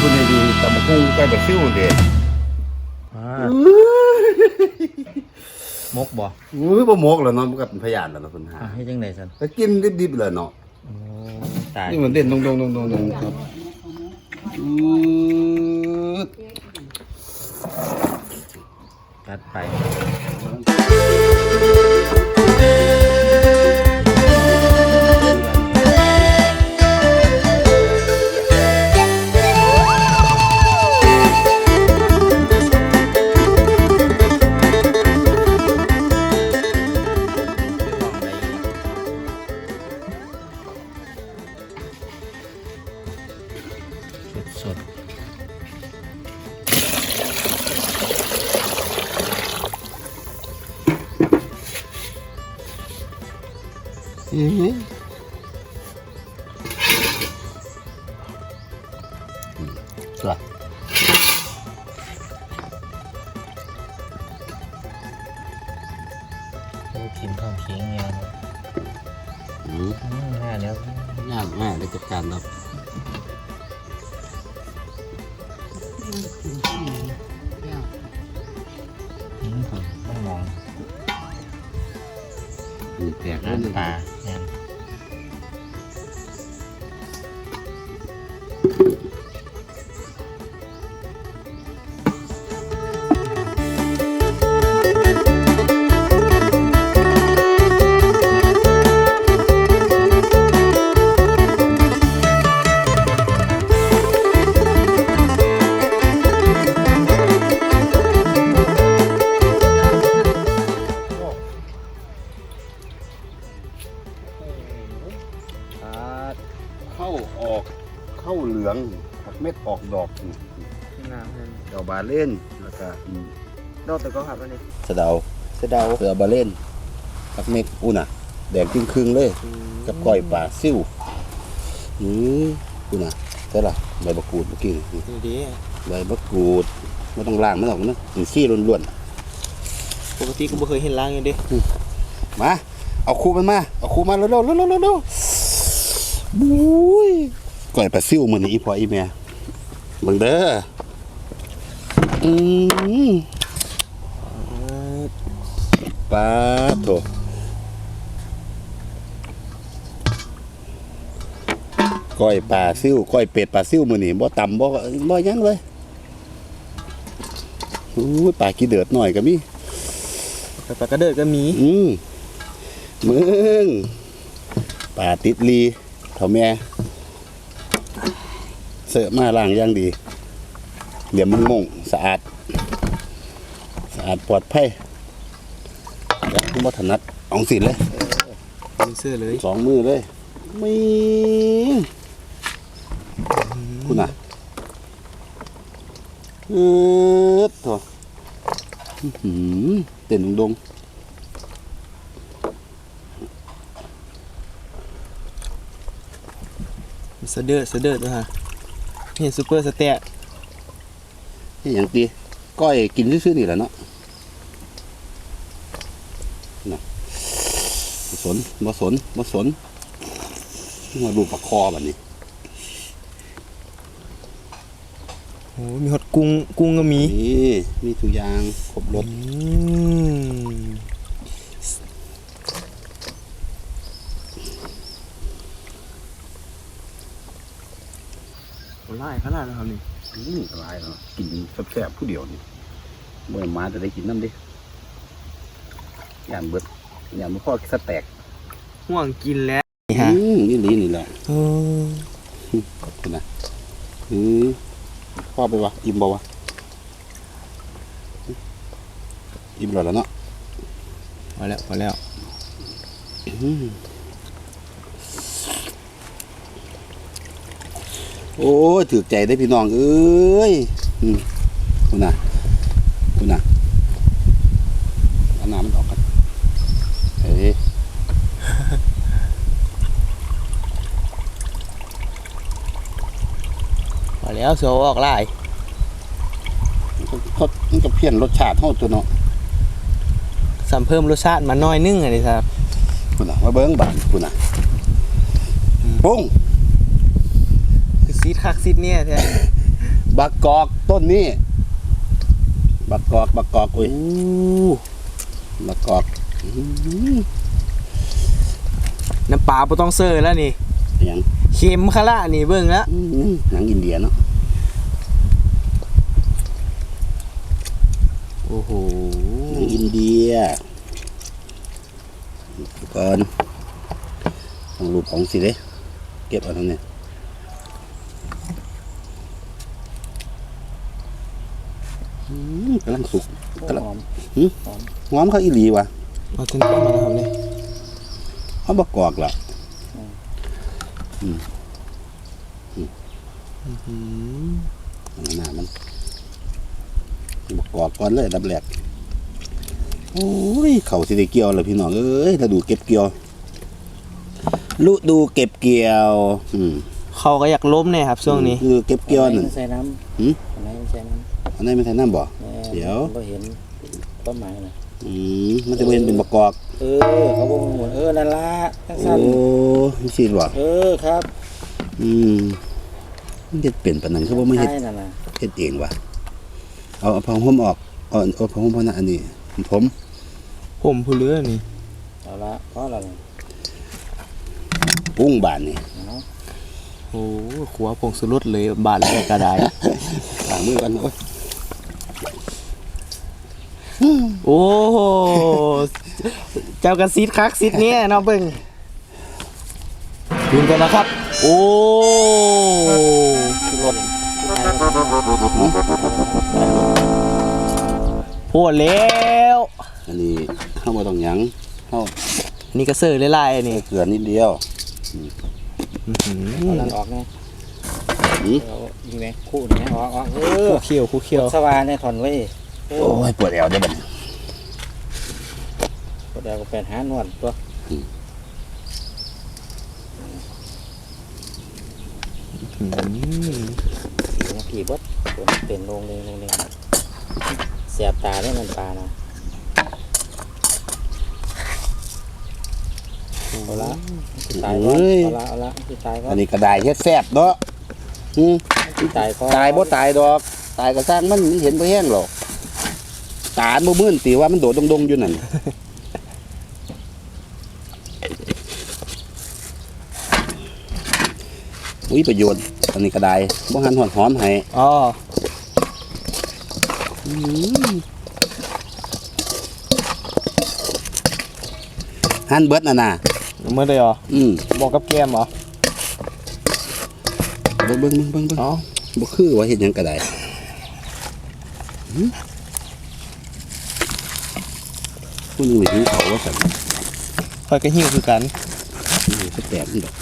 คุณดีๆตำบักหุ่งใกล้บซิ่วเด็ดมกบ่อุ้ยบ่มกแล้วเนาะมันก็เป็นพยานแล้วเนาะคุณหาอะให้จังได๋ซั่นก็กินดิบๆเลยเนาะโอ้ตายนี่มันเด่นดงๆๆๆครับอืดตัดไป นี่ผมไม่มองดูแตกน้ำตาเนี่ย ลืองผักเม็ดออกดอกนี่งามเลยดอกบาเล่นแล้วก็อืมดอกแต่ก็ครับอันนี้สะเดาเสดาวเสือบาเล่นผักเม็ดอุ่นอะ แดงครึ่งครึ่งๆเลย กับก้อยปลาซิ่วอืออุ่นอะใช่ล่ะใบมะกรูดเมื่อกี้นี่นี่ดีใบมะกรูดไม่ต้องล้างมันหรอกนะถึงซี่ล้วนปกติก็บ่เคยเห็นล้างอย่างเด้ๆมาเอาคูมันมาเอาคูมาเร็วๆเร็วๆเร็วๆบุ้ย ก้อยปลาซิ่วมื้อนี้อีพ่ออีแม่เบิ่งเด้ออืมปลาโถก้อยปลาซิ่วก้อยเป็ดปลาซิ่วมื้อนี้บ่ต่ำบ่บ่หยังเลยอู้ยปลากี่เดือดหน่อยก็มีแต่ปลากระเดิดก็มี อืมมึงปลาติดลีเท่าแม่ เสิร์ฟมาล้างอย่างดี เหลี่ยมมันมงสะอาด สะอาดปลอดภัยแล้วคุณบ่ถนัดเอองสิเลยเป็นเสื้อเลยสองมือเลยมีคุณน่ะเออตัวอื้อหือเต้นดงเสะเดิร์ดเสะเดิร์ดด้วยฮะเห็ นซูเปอร์สเตะๆนี่อย่างตีก้อยกินซื่อๆนี่แหละเนาะน่ะบ่สนบ่สนบ่สนมาดูปลาคอแบบนี้โอ้มีฮอตกุ้งกุ้งก็มีนี่มีทุกอย่างครบรสอืมโอ้ไล่ ขนาดนะครับนี่อืมหลายเนาะกินแซ่บๆผู้เดียวนี่บ่ให้หมาจะได้กินน้ำดิย่านเบิดย่านบ่พอสแต็กห่วงกินแล้วอืมนี่ลีนี่แหละเออคุณนะอืมพ่อไปวะอิ่มบ่วะอิ่มแล้วล่ะเนาะพอแล้วพอแล้ว อืม โอ้ยถือใจได้อพี่น้องเอ้ยอืมคุณน่ะคุณน่ะเอาน้ำมันออกกันเฮ้ยพอแล้วเสือออกไล่มันก็มันก็เพี้ยนรสชาติเท่าตัวเนาะสัมเพิ่มรสชาติมาหน้อยนึงอันนี้ครับคุณน่ะมาเบิ้งบานคุณน่ะปุ้งคือ ซีดคักซีดเนี่ยแท้บักกอกต้นนี้ บักกอกบักกอกอุ้ยอู้บักกอกอื้อหือน้ำปลาบ่ต้องเซอร์แล้วนี่หยังเค็มคาละนี่เบิ่งละอื้อหือหนังอินเดียเนาะโอ้โหหนังอินเดียก่อนต้องรูปของสิเด้เก็บเอาตรงนี้อืม กำลังสุกกำลังหอมหอมเขาอีหลีว่ะเอาถึงต้นมาแล้วครับนี่เขาบักกอกล่ะอืมหน้ามันบักกอกก่อนเลยอันดับแรกโอ้ยเขาสิได้เกี่ยวเลยพี่น้องเอ้ยฤดูเก็บเกี่ยวฤดูเก็บเกี่ยว อืมเขาก็อยากล้มเนี่ยครับช่วงนี้คือเก็บเกี่ยวนั่นใส่น้หืมำอันไหนใส่น้ อันนี้ไม่ใช่น้ำบ่ำแม่เดี๋ยวบ่เห็นต้นไม้นะอืมมันจะเป็นเป็นบักกอก เออเขาบอกหมดเออนั่นละทั้งโอ้สั้นยสิบ่เออครับ อืมมันเฮ็ดเป็นปานนั้นคือบ่มาเฮ็ดใช่นั่นน่ะเฮ็ดเองว่ะเอาเอาผ้าห่มออกเอาเอาผ้าห่มพอนะอันนี้ผมผมผู้เลือนี่เอาละเพราะอะไรปรุ้งบานนี่เนาะโอ้ขัวผงสุรสเลยบาดแล้วก็ได้ล้างมือกันโอ้ย โอ้โหเจ้ากระซิดคักซิดเนี่ยนะเบิ่งดูกันนะครับ โอ้รถโหดแล้วอันนี้เข้ามาต้องหยังเข้านี่ก็เซอร์ไล่ๆนี่เกลือนิดเดียวเอานั่นออกไงอืมเอาอีแม็กคู่นี้ออกออกเออคู่เขียวคู่เขียวสว่านเนี่ยถอนไว้ โอ้ยปวดแอวได้อบัดนี้กดเดี๋ยวก็เป็นหานวดตัวอืมเมื่อกี้บดตัวเป็นลงเลยลงเลยเสียบตาได้มันปลานะเอาละสิตายก่อนเอาละเอาละสิตายก่ออันนนี้กระไดเฮ็ดแซ่บเนาะอืมสิตายก่อนตายบ่ตายดอก ตายก็สร้างมันมันเห็นบ่แห้งหรอก ตาบ่มื่นติว่ามันโดดดงๆอยู่นั่นอุ้ยประโยชน์อันนี้กระไดบ่หันหอดหอมให้อ๋อหันเบิดน่ะน่ะเมื่อเลยเหรออืมบอกกับแกมเหรอเบิ่งเบิ่งเบิ่งเบิ่งเบิ่งอ๋อบ่คือว่าเฮ็ดหยังก็ได้หืม ผู้หนึงนี่หิวเขาวว่าซั่นคอยก็หิวคือกันนี่ก็แตกนี่ดอก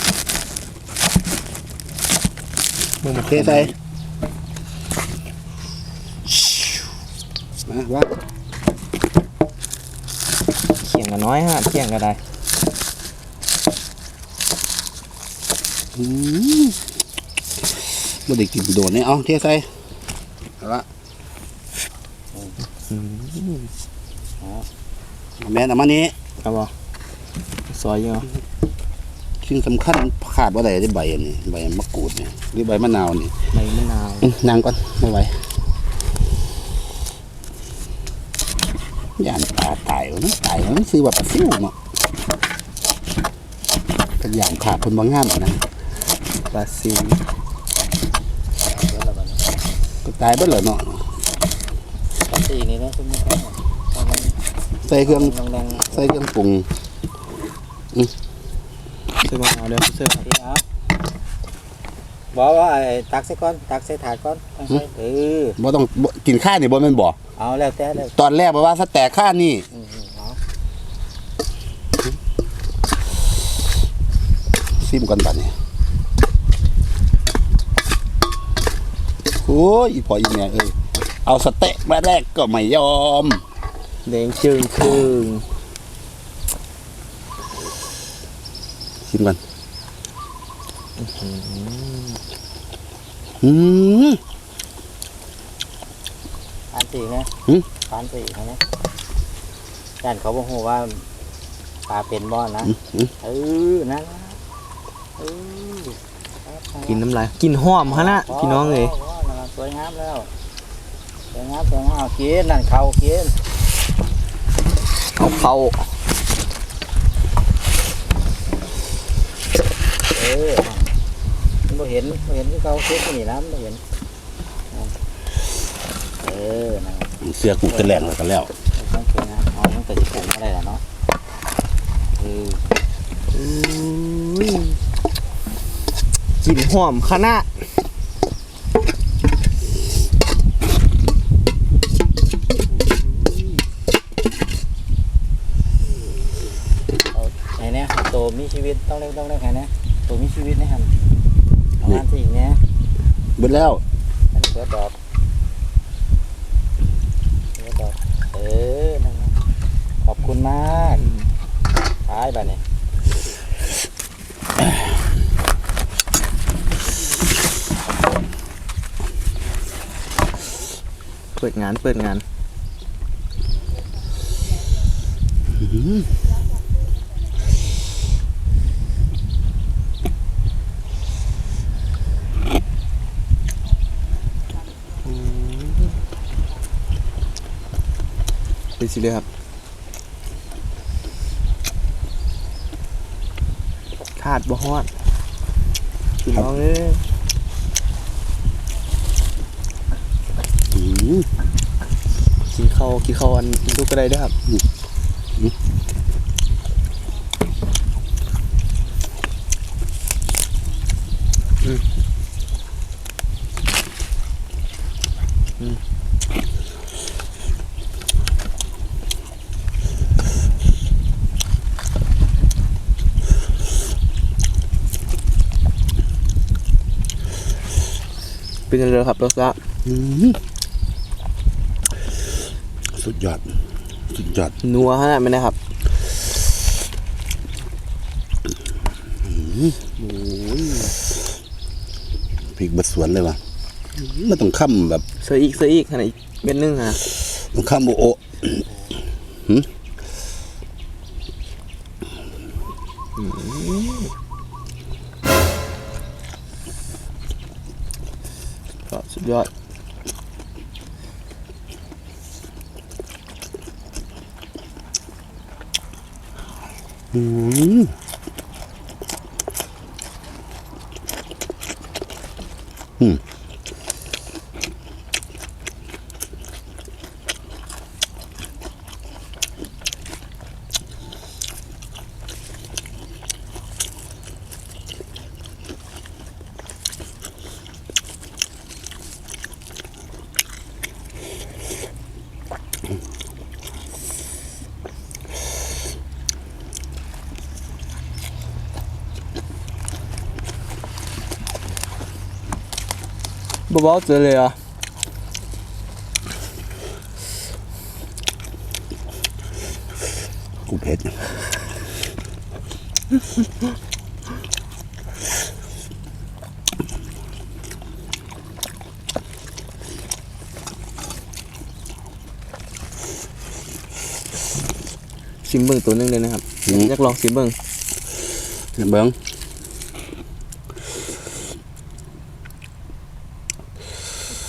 มึงมาเทใส่มาว่าเขียงกันน้อยฮะเขียงกันได้อืมบ่ได้กินโดนนี่เอาเทใส่เอาละเอา แม่นเอามานี้ครับบอซอยยังเหรอสิ่งสำคัญขาดบ่ได้ได้ใบอันนี้ใบมะกรูดนี่หรือใบมะนาวนี่ใบมะนาวอื้อนั่งก่อนไม่ไหวย่านปลาตายแล้วนะตายแล้วมันซื้อว่าปลาซิวเนาะเป็นอย่างขาดคนบางงามอะนะบราซิลก็ตายเบิดเลยเนาะตัดสีนี่นะคุณผู้ชม ใส่เครื่องแรงใส่เครื่องปรุงเสื้อมะนาวเดี๋ยวเสื้อครับๆที่เอาบอกว่าไอ้ตักใส่ก้อนตักใส่ถาดก้อนตักใส่เออบ่ต้องบ่กินข้าวนี่บ่แม่นบ่เอาแล้วแต่แล้วตอนแรกบอกว่าสแต็กข้าวนี่อืมๆเอาซิมก่อนบัดนี้โอ้ยอีพ่ออีแม่เอ้ยเอาสเต็กมาแรกก็ไม่ยอม แดงจึงครึ่งชิมกันอืมปานสีนะหึปานสีนะย่านเขาบอกว่าปลาเป็นบ่อนะอืมเออนั่นล่ะเออกินน้ำลายกินหอมฮะนะพี่น้องเลยพพพสวยงามแล้วสวยงามสวยงามเอากินนั่นเขากิน เอาเข้าเออมันบ่เห็นบ่เห็นที่เขาเช็ดนี่นะมันบ่เห็นเออนั่นเสื้อกูกระแหลงแล้วกันแล้วต้องสวยงามเอามันก็จะปลูกอะไรล่ะเนาะเอออุ้ยกลิ่นหอมขนาด ไอ้เนี่ยตัวมี ชีวิตต้องเรียกต้องเรียกไงนะตัวมีชีวิตนะครับเอางานที่อีกเนี่ยเบิดแล้วอันนี้เสือดอกเสือดอกเออนั่นนะขอบคุณมากตายแบบนี้เปิดงานเปิดงาน เป็นสิเลยครับขาดบ่ฮอดพี่น้องเอ้ยอืมกินข้าวกินข้าวอันลูกก็ได้เด้วยครับอืมอืม เป็นยังไงครับรสชาติอืมสุดยอด สุดยอด นัวขนาดไหมนะครับพริกบัดสวนเลยว่ะมันต้องค้ำแบบเสืออีกเสืออีกขนาดอีกเป็นหนึงฮะต้องค้ำโอโอก็สุ ยอดอืมอืม เบาเจอเลยเหรอะกูเผ็ดซิมเบิงตัวหนึงเลยนะครับอืมอยากลองซิมเบิงเบิ้งลองตัวนะเฮ้ยเฮ้ยลองซิมเบิง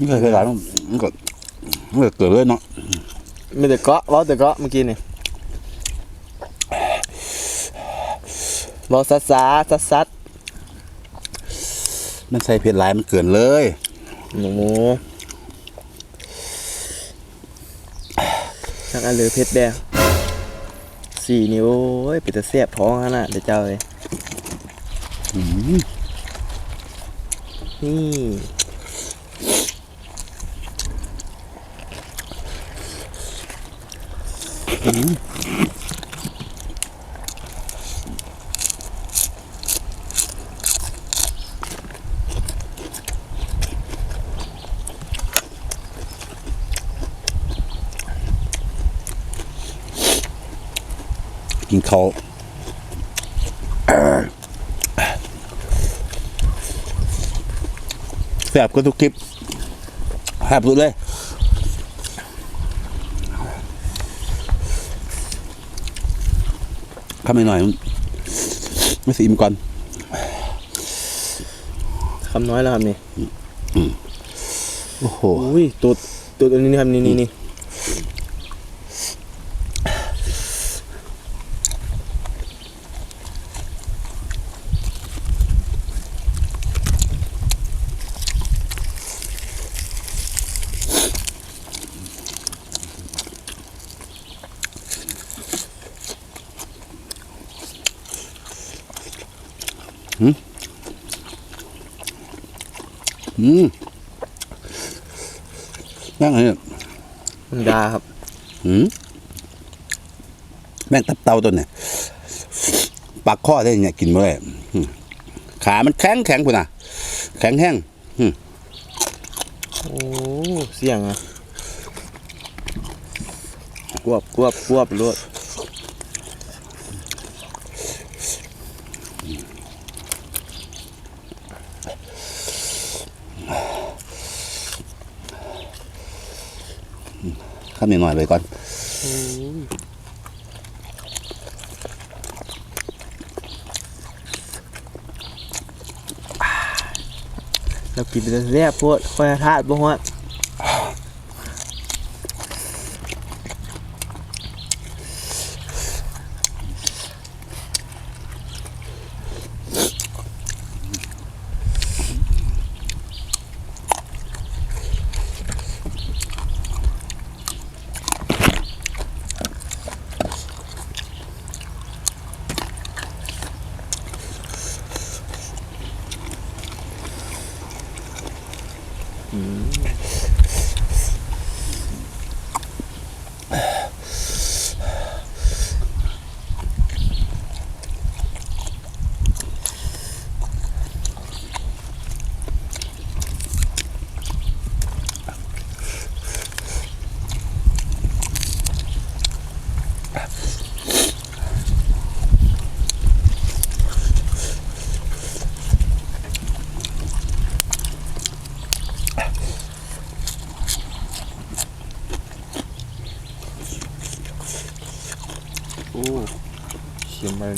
ไม่เคยเคยหลายมันก็มันก็เกิดเลยเนาะไม่แต่เกาะเว้าแต่เกาะเมื่อกี้นี่เว้าซัดซาซัดซัดมันใส่เผ็ดหลายมันเกินเลยหนูชักอันเลยเผ็ดแดงสี่นิ้วโอ้ยเป็นตะเสียบท้องขนาดเดี๋ยวเจ้าเลย อืมนี่กินเขาวแซ่บก็ทุกคลิปแซ่บสุดเลย ข้าไม่หน่อยมันไม่สิมก่อนคำน้อยแล้วครับนี่โอ้โห อุ้ยตัวตัวตัวนี้นะครับนี่นี่นี่ อืมนั่งไงเนี่ยมันดาครับอืมแม่งตับเตาตัวเนี่ยปากข้อได้เนี่ยกินไม่ได้อืมขามันแข็งแข็งพุ่นน่ะ แข็งแห้งโอ้เสียงอะกวบกวบกวบรวด ข้ามีหน่อยไปก่อนเรากินไปเรียบพวกคอยทาดบ่ฮะ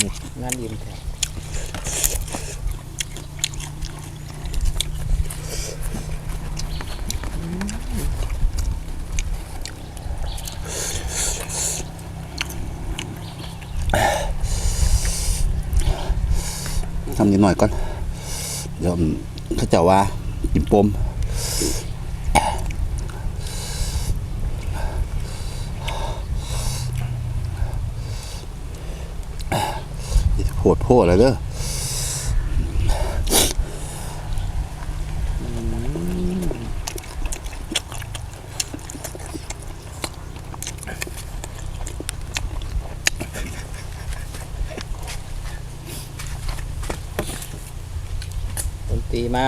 นี่งานยิ้มแท้ทำนิดหน่อยก่อน เดี๋ยวเขาเจะว่ากินปม โหดโพดอะไรเด้อดนตรีมา